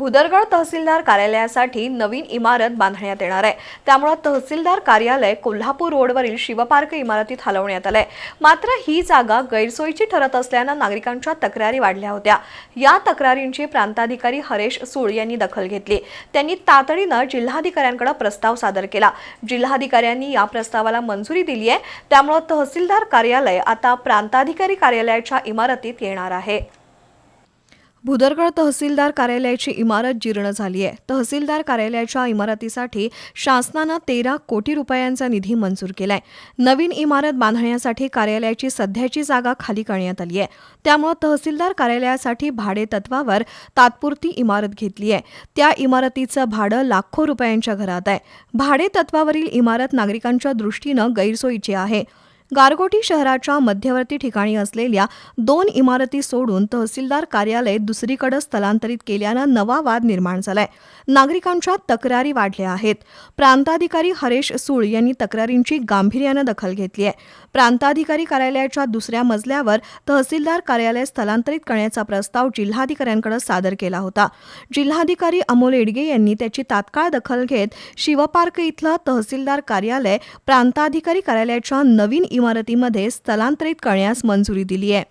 भुदरगड तहसीलदार कार्यालयासाठी नवीन इमारत बांधण्यात येणार आहे. त्यामुळे तहसीलदार कार्यालय कोल्हापूर रोडवरील शिवपार्क इमारतीत हलवण्यात आलंय. मात्र ही जागा गैरसोयीची ठरत असल्यानं नागरिकांच्या तक्रारी वाढल्या होत्या. या तक्रारींची प्रांताधिकारी हरेश सूळ यांनी दखल घेतली. त्यांनी तातडीनं जिल्हाधिकाऱ्यांकडे प्रस्ताव सादर केला. जिल्हाधिकाऱ्यांनी या प्रस्तावाला मंजुरी दिली आहे. त्यामुळे तहसीलदार कार्यालय आता प्रांताधिकारी कार्यालयाच्या इमारतीत येणार आहे. भुदरगड तहसीलदार कार्यालयाची इमारत जीर्ण झाली आहे. तहसीलदार कार्यालयाच्या इमारतीसाठी शासनानं तेरा कोटी रुपयांचा निधी मंजूर केलाय. नवीन इमारत बांधण्यासाठी कार्यालयाची सध्याची जागा खाली करण्यात आली आहे. त्यामुळे तहसीलदार कार्यालयासाठी भाडे तत्वावर तात्पुरती इमारत घेतली आहे. त्या इमारतीचं भाडं लाखो रुपयांच्या घरात आहे. भाडे तत्वावरील इमारत नागरिकांच्या दृष्टीनं गैरसोयीची आहे. गारगोटी शहराच्या मध्यवर्ती ठिकाणी असलेल्या दोन इमारती सोडून तहसीलदार कार्यालय दुसरीकडे स्थलांतरित केल्यानं नवा वाद निर्माण झालाय. नागरिकांच्या तक्रारी वाढल्या आहेत. प्रांताधिकारी हरेश सूळ यांनी तक्रारींची गांभीर्यानं दखल घेतली आहे. प्रांताधिकारी कार्यालयाच्या दुसऱ्या मजल्यावर तहसीलदार कार्यालय स्थलांतरित करण्याचा प्रस्ताव जिल्हाधिकाऱ्यांकडे सादर केला होता. जिल्हाधिकारी अमोल एडगे यांनी त्याची तात्काळ दखल घेत शिवपार्क इथलं तहसीलदार कार्यालय प्रांताधिकारी कार्यालयाच्या नवीन इमारतीमध्ये स्थलांतरित करण्यास मंजुरी दिली आहे.